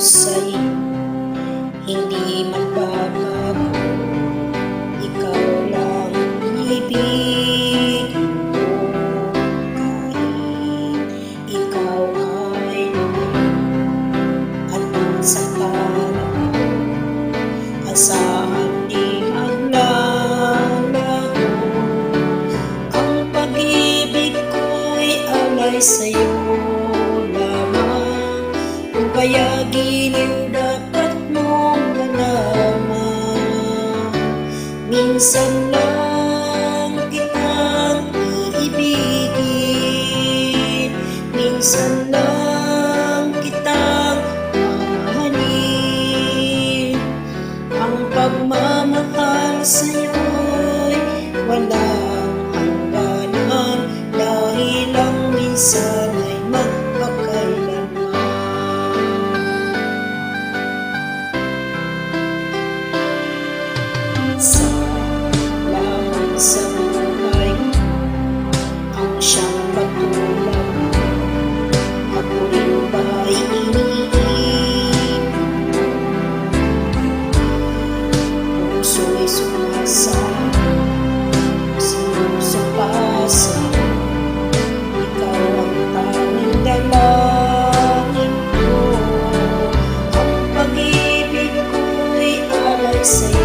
sa'yo. Hindi magbabago. Ikaw lang ibig ko. Kahit ikaw ay lumayo At sa parang Asahan di maglalago Ang pag-ibig ko'y alay sa'yo kaya giliw dapat mong malaman Minsan lang kitang iibigin. Minsan lang kitang mamahalin Ang pagmamahal sa'yo'y walang hangganan. Dahil lang minsan bansa Lahat sa buhay Ang siyang pagtulak Ako rin ba'y iniibig Puso'y sumasa Sino sa pasa Ikaw ang tanging dalaw say